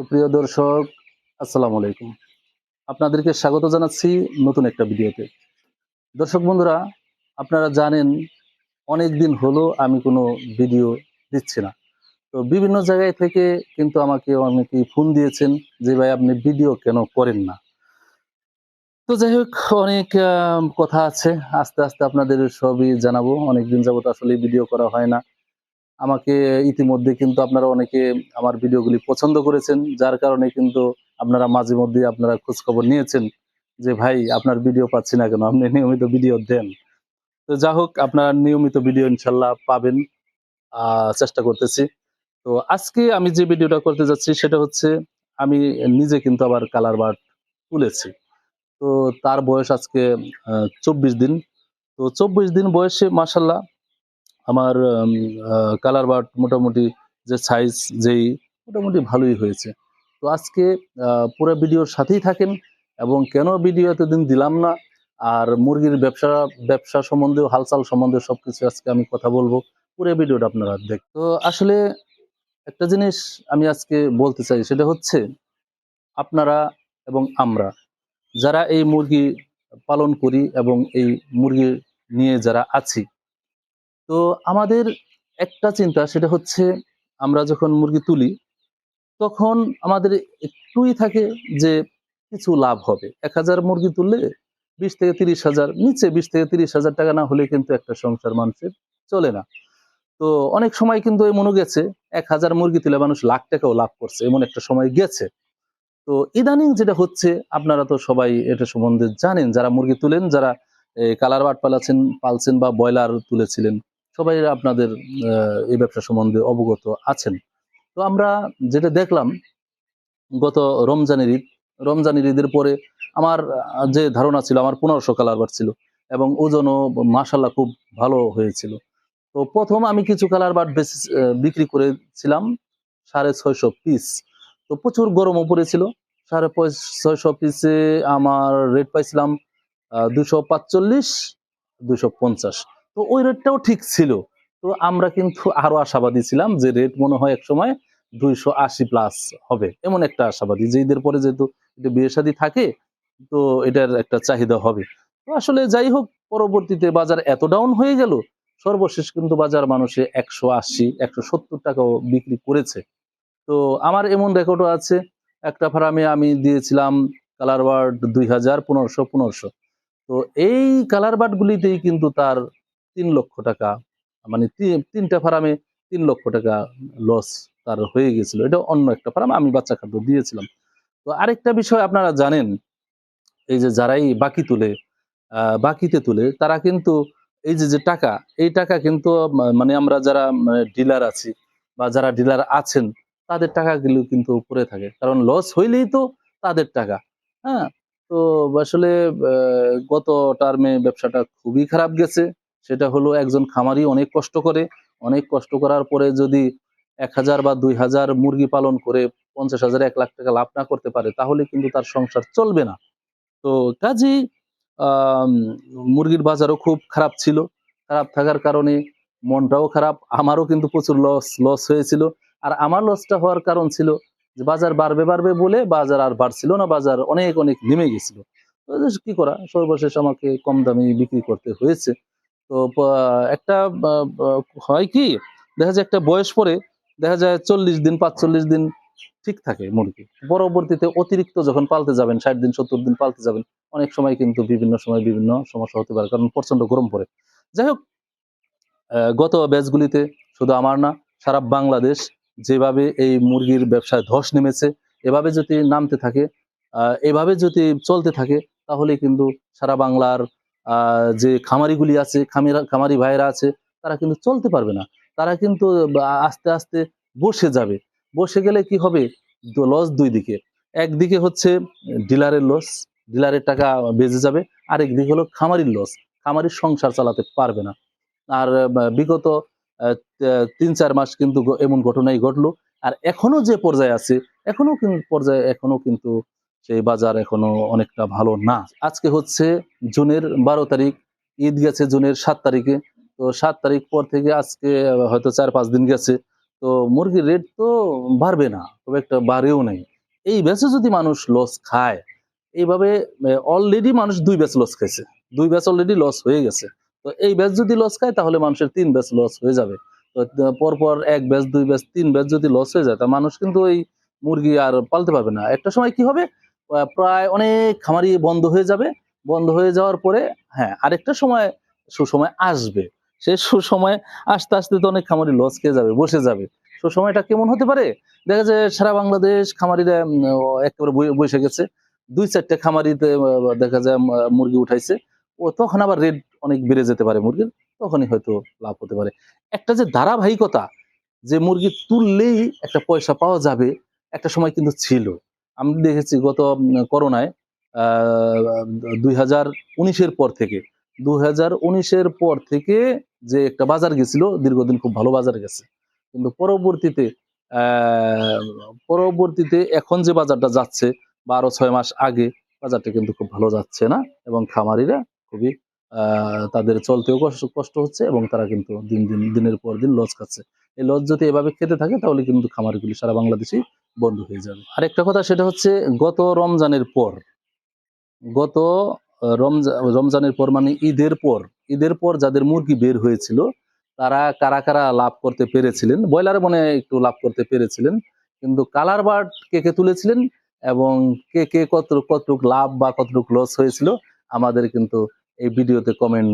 সুপ্রিয় দর্শক, আসসালামু আলাইকুম। আপনাদেরকে স্বাগত জানাচ্ছি নতুন একটা ভিডিওতে। দর্শক বন্ধুরা, আপনারা জানেন, অনেক দিন হলো আমি কোনো ভিডিও দিচ্ছি না। তো বিভিন্ন জায়গায় থেকে কিন্তু আমাকে অনেকেই ফোন দিয়েছেন যে, ভাই, আপনি ভিডিও কেন করেন না? তো যাই হোক, অনেক কথা আছে। আস্তে আস্তে আপনাদের সবই জানাব। অনেকদিন যাবত আসলে ভিডিও করা হয় না। আমাকে ইতিমধ্যে কিন্তু আপনারা অনেকে আমার ভিডিওগুলি পছন্দ করেছেন, যার কারণে কিন্তু আপনারা মাঝে মধ্যে আপনারা খোঁজ খবর নিয়েছেন যে, ভাই, আপনার ভিডিও পাচ্ছি না কেন? আপনি নিয়মিত ভিডিও দেন। তো যা হোক, আপনারা নিয়মিত ভিডিও ইনশাল্লাহ পাবেন। চেষ্টা করতেছি। তো আজকে আমি যে ভিডিওটা করতে যাচ্ছি, সেটা হচ্ছে আমি নিজে কিন্তু আবার কালার বার্ড তুলেছি। তো তার বয়স আজকে চব্বিশ দিন। তো চব্বিশ দিন বয়সে মাসাল্লাহ আমার কালার বার্ড মোটামুটি যে সাইজ যেই, মোটামুটি ভালোই হয়েছে। তো আজকে পুরো ভিডিওর সাথেই থাকেন এবং কেন ভিডিও এতদিন দিলাম না? আর মুরগির ব্যবসা ব্যবসা সম্বন্ধেও, হালচাল সম্বন্ধে সব কিছু আজকে আমি কথা বলব। পুরো ভিডিওটা আপনারা দেখ, তো আসলে একটা জিনিস আমি আজকে বলতে চাই, সেটা হচ্ছে আপনারা এবং আমরা, যারা এই মুরগি পালন করি এবং এই মুরগি নিয়ে যারা আছি তো আমাদের একটা চিন্তা, সেটা হচ্ছে আমরা যখন মুরগি তুলি, তখন আমাদের একটুই থাকে যে কিছু লাভ হবে। এক হাজার মুরগি তুললে বিশ থেকে তিরিশ হাজার, নিচে বিশ থেকে তিরিশ হাজার টাকা না হলে কিন্তু একটা সংসার মানুষের চলে না। তো অনেক সময় কিন্তু এই মনে গেছে, এক হাজার মুরগি তুলে মানুষ লাখ টাকাও লাভ করছে, এমন একটা সময় গেছে। তো ইদানিং যেটা হচ্ছে, আপনারা তো সবাই এটা সম্বন্ধে জানেন, যারা মুরগি তুলেন, যারা কালার বাট পালাছেন পালছেন বা ব্রয়লার তুলেছিলেন সবাই আপনাদের এই ব্যবসা সম্বন্ধে অবগত আছেন। তো আমরা যেটা দেখলাম, গত রমজানের ঈদ, রমজানের ঈদের পরে আমার যে ধারণা ছিল, আমার পনেরোশো কালার বার ছিল এবং ওজনও মাসাল্লাহ খুব ভালো হয়েছিল। তো প্রথম আমি কিছু কালার বাট বেশি বিক্রি করেছিলাম সাড়ে ছয়শো পিস। তো প্রচুর গরমও পড়েছিল সাড়ে ছয়শো পিসে আমার রেট পাইছিলাম দুশো পাঁচচল্লিশ, দুশো পঞ্চাশ। তো ওই রেটটাও ঠিক ছিল। তো আমরা কিন্তু আরও আশাবাদী ছিলাম যে রেট মনে হয় এক সময় দুইশো আশি প্লাস হবে। এমন একটা আশাবাদী যে ঈদের পরে যেহেতু বিয়ে শাদী থাকে, তো এটার একটা চাহিদা হবে। তো আসলে যাই হোক, পরবর্তীতে বাজার এত ডাউন হয়ে গেল, সর্বশেষ কিন্তু বাজার মানুষে একশো আশি, একশো সত্তর টাকাও বিক্রি করেছে। তো আমার এমন রেকর্ডও আছে, একটা ফার্মে আমি দিয়েছিলাম কালার বার্ড দুই হাজার পনেরোশো পনেরোশো। তো এই কালার বার্ডগুলিতেই কিন্তু তার তিন লক্ষ টাকা মানে তিনটা ফার্মে তিন লক্ষ টাকা লস তার হয়ে গেছিল। এটা অন্য একটা ফার্ম, আমি বাচ্চা খাদ্য দিয়েছিলাম। তো আরেকটা বিষয় আপনারা জানেন, এই যে যারাই বাকি তুলে বাকিতে তুলে, তারা কিন্তু এই যে যে টাকা, এই টাকা কিন্তু মানে আমরা যারা ডিলার আছি বা যারা ডিলার আছেন, তাদের টাকাগুলো কিন্তু উপরে থাকে। কারণ লস হইলেই তো তাদের টাকা হ্যাঁ? তো আসলে গত টার্মে ব্যবসাটা খুবই খারাপ গেছে। সেটা হলো একজন খামারি অনেক কষ্ট করে, অনেক কষ্ট করার পরে যদি এক হাজার বা দুই হাজার মুরগি পালন করে পঞ্চাশ হাজার, এক লাখ টাকা লাভ না করতে পারে, তাহলে কিন্তু তার সংসার চলবে না। তো কাজেই মুরগির বাজারও খুব খারাপ ছিল। খারাপ থাকার কারণে মনটাও খারাপ, আমারও কিন্তু প্রচুর লস লস হয়েছিল। আর আমার লসটা হওয়ার কারণ ছিল যে বাজার বাড়বে বাড়বে বলে বাজার আর বাড়ছিল না, বাজার অনেক অনেক নেমে গেছিল। কি করা? সর্বশেষ আমাকে কম দামে বিক্রি করতে হয়েছে। তো একটা হয় কি, দেখা যায় একটা বয়স পরে দেখা যায় চল্লিশ দিন, পাঁচচল্লিশ দিন ঠিক থাকে মুরগি। পরবর্তীতে অতিরিক্ত যখন পালতে যাবেন, ষাট দিন, সত্তর দিন পালতে যাবেন, অনেক সময় কিন্তু বিভিন্ন সময় বিভিন্ন সমস্যা হতে পারে কারণ প্রচণ্ড গরম পড়ে। যাই হোক গত ব্যাচগুলিতে শুধু আমার না, সারা বাংলাদেশ যেভাবে এই মুরগির ব্যবসায় ধস নেমেছে, এভাবে যদি নামতে থাকে এভাবে যদি চলতে থাকে, তাহলে কিন্তু সারা বাংলার যে খামারিগুলি আছে, খামিরা, খামারি ভাইয়েরা আছে, তারা কিন্তু চলতে পারবে না। তারা কিন্তু আস্তে আস্তে বসে যাবে। বসে গেলে কি হবে? লস দুই দিকে। একদিকে হচ্ছে ডিলারের লস ডিলারের টাকা বেজে যাবে। আরেক দিকে হলো খামারির লস খামারির সংসার চালাতে পারবে না। আর বিগত তিন, চার মাস কিন্তু এমন ঘটনাই ঘটলো। আর এখনও যে পর্যায়ে আছে, এখনও কিন্তু পর্যায়ে এখনও কিন্তু সেই বাজার এখনও অনেকটা ভালো না। আজকে হচ্ছে জুনের বারো তারিখ, ঈদ গেছে জুনের সাত তারিখে। তো সাত তারিখ পর থেকে আজকে, হয়তো চার পাঁচ দিন গেছে। তো মুরগির রেট তো বাড়বে না খুব একটা বাড়েও নেই। এই ব্যাচে যদি মানুষ লস খায়, এইভাবে অলরেডি মানুষ দুই ব্যাচ লস খাইছে। দুই ব্যাচ অলরেডি লস হয়ে গেছে। তো এই ব্যাচ যদি লস খায়, তাহলে মানুষের তিন ব্যাচ লস হয়ে যাবে। তো পরপর এক ব্যাচ দুই ব্যাচ তিন ব্যাচ যদি লস হয়ে যায়, তা মানুষ কিন্তু ওই মুরগি আর পালতে পারবে না। একটা সময় কি হবে? প্রায় অনেক খামারি বন্ধ হয়ে যাবে। বন্ধ হয়ে যাওয়ার পরে হ্যাঁ আরেকটা সময়, সুসময় আসবে। সে সুসময় আসতে আসতে তো অনেক খামারি লস খেয়ে যাবে, বসে যাবে। সুসময়টা কেমন হতে পারে? দেখা যায় সারা বাংলাদেশ খামারিরা একেবারে বসে গেছে। দুই চারটে খামারিতে দেখা যায় মুরগি উঠাইছে। ও তখন আবার রেট অনেক বেড়ে যেতে পারে মুরগির, তখনই হয়তো লাভ হতে পারে। একটা যে ধারাবাহিকতা, যে মুরগি তুললেই একটা পয়সা পাওয়া যাবে, একটা সময় কিন্তু ছিল। আমি দেখেছি গত করোনায় দুই হাজার উনিশের পর থেকে, দুই হাজার উনিশের পর থেকে যে একটা বাজার গেছিল, দীর্ঘদিন খুব ভালো বাজার গেছে। কিন্তু পরবর্তীতে পরবর্তীতে এখন যে বাজারটা যাচ্ছে, বারো, ছয় মাস আগে, বাজারটা কিন্তু খুব ভালো যাচ্ছে না এবং খামারিরা খুবই তাদের চলতেও কষ্ট হচ্ছে এবং তারা কিন্তু দিন দিন, দিনের পর দিন লস খাচ্ছে। এই লস যদি এভাবে খেতে থাকে, তাহলে কিন্তু খামারগুলি সারা বাংলাদেশেই বন্ধ হয়ে যাবে। আরেকটা কথা, সেটা হচ্ছে গত রমজানের পর, গত রমজানের পর মানে ঈদের পর ঈদের পর যাদের মুরগি বের হয়েছিল, তারা কারা কারা লাভ করতে পেরেছিলেন? ব্রয়লারে মনে একটু লাভ করতে পেরেছিলেন, কিন্তু কালার বার্ড কে কে তুলেছিলেন এবং কে কে কত, কতটুক লাভ বা কতটুক লস হয়েছিল, আমাদের কিন্তু এই ভিডিওতে কমেন্ট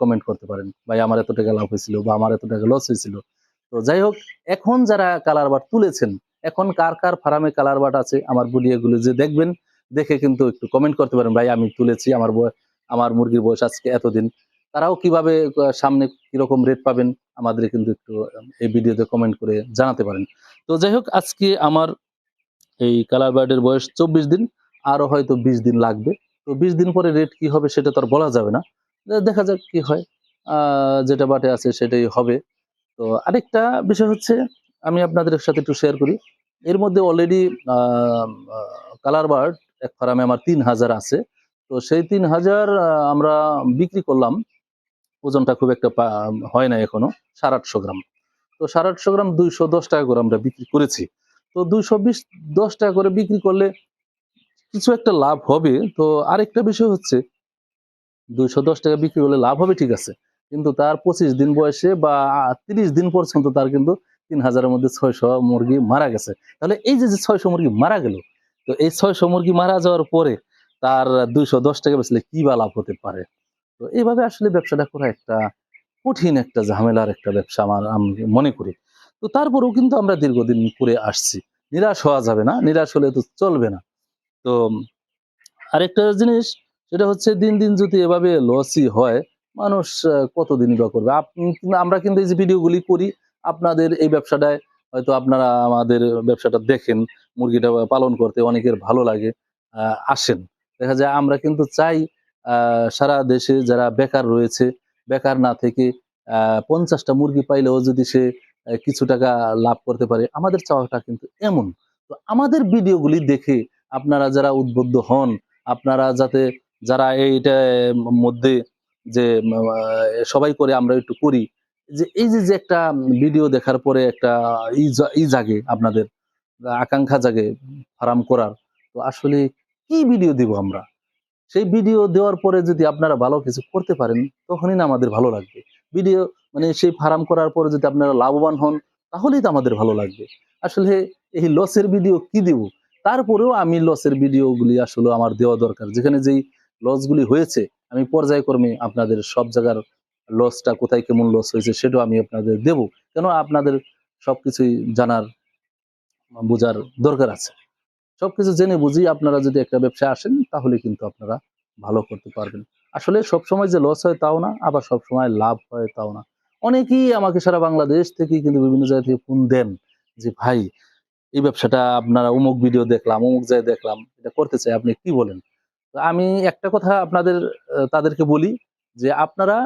কমেন্ট করতে পারেন। ভাই, আমার এত টাকা লাভ হয়েছিল বা আমার এত টাকা লস হয়েছিল। তো যাই হোক এখন যারা কালার বার্ড তুলেছেন, এখন কার কার ফার্মে কালার বার্ড আছে আমার ভিডিওগুলো যে দেখবেন, দেখে কিন্তু একটু কমেন্ট করতে পারেন, ভাই, আমি তুলেছি, আমার আমার মুরগির বয়স আজকে এতদিন। তারাও কীভাবে সামনে কীরকম রেট পাবেন আমাদের কিন্তু একটু এই ভিডিওতে কমেন্ট করে জানাতে পারেন। তো যাই হোক আজকে আমার এই কালার বার্ডের বয়স চব্বিশ দিন, আরও হয়তো বিশ দিন লাগবে। তো বিশ দিন পরে রেট কি হবে সেটা তো আর বলা যাবে না। দেখা যাক কি হয়। যেটা বাটে আছে সেটাই হবে। তো আরেকটা বিষয় হচ্ছে, আমি আপনাদের সাথে একটু শেয়ার করি। এর মধ্যে অলরেডি কালার বার্ড এক ফার্মে আমার তিন হাজার আছে। তো সেই তিন হাজার আমরা বিক্রি করলাম। ওজনটা খুব একটা হয় না এখনও, সাড়ে আটশো গ্রাম। তো সাড়ে আটশো গ্রাম দুইশো দশ টাকা করে আমরা বিক্রি করেছি। তো দুইশো বিশ দশ টাকা করে বিক্রি করলে কিছু একটা লাভ হবে। তো আরেকটা বিষয় হচ্ছে, দুইশো দশ টাকা বিক্রি করলে লাভ হবে, ঠিক আছে। কিন্তু তার পঁচিশ দিন বয়সে বা তিরিশ দিন পর্যন্ত তার কিন্তু তিন হাজারের মধ্যে ছয়শো মুরগি মারা গেছে। তাহলে এই যে ছয়শো মুরগি মারা গেল, তো এই ছয়শো মুরগি মারা যাওয়ার পরে তার দুইশো দশ টাকা বেচলে কি বা লাভ হতে পারে? তো এইভাবে আসলে ব্যবসাটা করা একটা কঠিন একটা ঝামেলার একটা ব্যবসা আমার, আমি মনে করি। তো তারপরেও কিন্তু আমরা দীর্ঘদিন করে আসছি। নিরাশ হওয়া যাবে না, নিরাশ হলে তো চলবে না। তো আরেকটা জিনিস, সেটা হচ্ছে দিন দিন যদি এভাবে লসই হয় মানুষ কতদিনই বা করবে? আমরা কিন্তু এই যে ভিডিওগুলি করি, আপনাদের এই ব্যবসাটায় হয়তো আপনারা আমাদের ব্যবসাটা দেখেন, মুরগিটা পালন করতে অনেকের ভালো লাগে আসেন। দেখা যায় আমরা কিন্তু চাই সারা দেশে যারা বেকার রয়েছে, বেকার না থেকে পঞ্চাশটা মুরগি পাইলেও যদি সে কিছু টাকা লাভ করতে পারে, আমাদের চাওয়াটা কিন্তু এমন। তো আমাদের ভিডিওগুলি দেখে আপনারা যারা উদ্বুদ্ধ হন, আপনারা যাতে, যারা এইটা মধ্যে যে সবাই করে আমরা একটু করি। যে, এই যে একটা ভিডিও দেখার পরে একটা ই জাগে আপনাদের, আকাঙ্ক্ষা জাগে ফার্ম করার, তো আসলে কি ভিডিও দিব আমরা? সেই ভিডিও দেওয়ার পরে যদি আপনারা ভালো কিছু করতে পারেন, তখনই না আমাদের ভালো লাগবে। ভিডিও মানে সেই ফার্ম করার পরে যদি আপনারা লাভবান হন, তাহলেই তো আমাদের ভালো লাগবে। আসলে এই লসের ভিডিও কি দিব? তারপরেও আমি লসের ভিডিওগুলি আসলে আমার দেওয়া দরকার। যেখানে যেই লসগুলি হয়েছে, আমি পর্যায়ক্রমে আপনাদের সব জায়গার লসটা কোথায় কেমন লস হয়েছে সেটাও আমি আপনাদের দেব। কেন আপনাদের সবকিছুই জানার, বোঝার দরকার আছে? সবকিছু জেনে বুঝি আপনারা যদি একটা ব্যবসায় আসেন, তাহলে কিন্তু আপনারা ভালো করতে পারবেন। আসলে সব সময় যে লস হয় তাও না, আবার সব সময় লাভ হয় তাও না। অনেকেই আমাকে সারা বাংলাদেশ থেকে কিন্তু বিভিন্ন জায়গা থেকে ফোন দেন যে, ভাই, এই ব্যবসাটা আপনারা অমুক ভিডিও দেখলাম, অমুক জায়গায় দেখলাম, এটা করতে চাই, আপনি কি বলেন? আমি একটা কথা আপনাদের তাদেরকে বলি যে আপনারা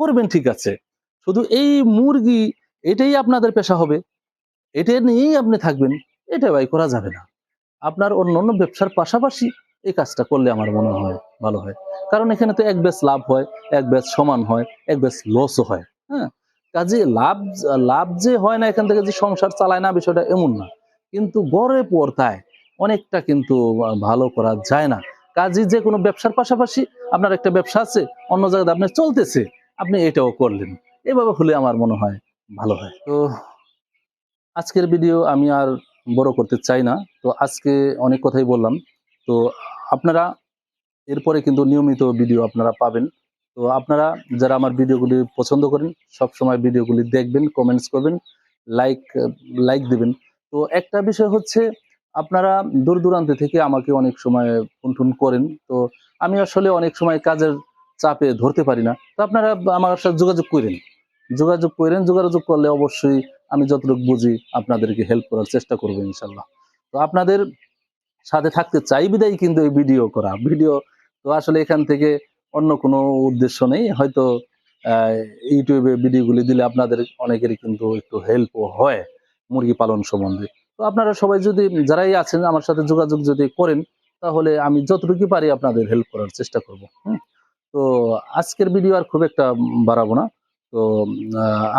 করবেন ঠিক আছে। শুধু এই মুরগি, এটাই আপনাদের পেশা হবে। এটা নিয়েই আপনি থাকবেন, এটা ভাই করা যাবে না। আপনার অন্য অন্য ব্যবসার পাশাপাশি এই কাজটা করলে আমার মনে হয় ভালো হয়। কারণ এখানে তো এক ব্যাচ লাভ হয়, এক ব্যাচ সমান হয়, এক ব্যাচ লসও হয় হ্যাঁ? কাজে লাভ লাভ যে হয় না এখান থেকে যে সংসার চালায় না, বিষয়টা এমন না। কিন্তু গড়ে পড়তায় অনেকটা কিন্তু ভালো করা যায় না। কাজই যে কোনো ব্যবসার পাশাপাশি আপনার একটা ব্যবসা আছে, অন্য জায়গাতে আপনার চলতেছে, আপনি এটাও করলেন। এভাবে হলে আমার মনে হয় ভালো হয়। তো আজকের ভিডিও আমি আর বড় করতে চাই না। তো আজকে অনেক কথাই বললাম। তো আপনারা এরপরে কিন্তু নিয়মিত ভিডিও আপনারা পাবেন। তো আপনারা যারা আমার ভিডিওগুলি পছন্দ করেন সব সময় ভিডিওগুলি দেখবেন কমেন্টস করবেন লাইক লাইক দিবেন। তো একটা বিষয় হচ্ছে আপনারা দূর দূরান্ত থেকে আমাকে অনেক সময় ফোন করেন। তো আমি আসলে অনেক সময় কাজের চাপে ধরতে পারি না। তো আপনারা আমার সাথে যোগাযোগ করেন। যোগাযোগ করেন, যোগাযোগ করলে অবশ্যই আমি যতটুকু বুঝি আপনাদেরকে হেল্প করার চেষ্টা করব ইনশাল্লাহ। তো আপনাদের সাথে থাকতে চাই বিদায় কিন্তু এই ভিডিও করা। ভিডিও তো আসলে এখান থেকে অন্য কোনো উদ্দেশ্য নেই। হয়তো ইউটিউবে ভিডিওগুলি দিলে আপনাদের অনেকেরই কিন্তু একটু হেল্পও হয় মুরগি পালন সম্বন্ধে। তো আপনারা সবাই যদি, যারাই আছেন, আমার সাথে যোগাযোগ যদি করেন, তাহলে আমি যতটুকু পারি আপনাদের হেল্প করার চেষ্টা করব তো আজকের ভিডিও আর খুব একটা বাড়াবো না। তো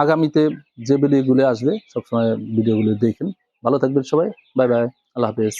আগামীতে যে ভিডিওগুলি আসবে, সবসময় ভিডিওগুলি দেখেন। ভালো থাকবেন সবাই। বাই বাই আল্লাহ হাফেজ।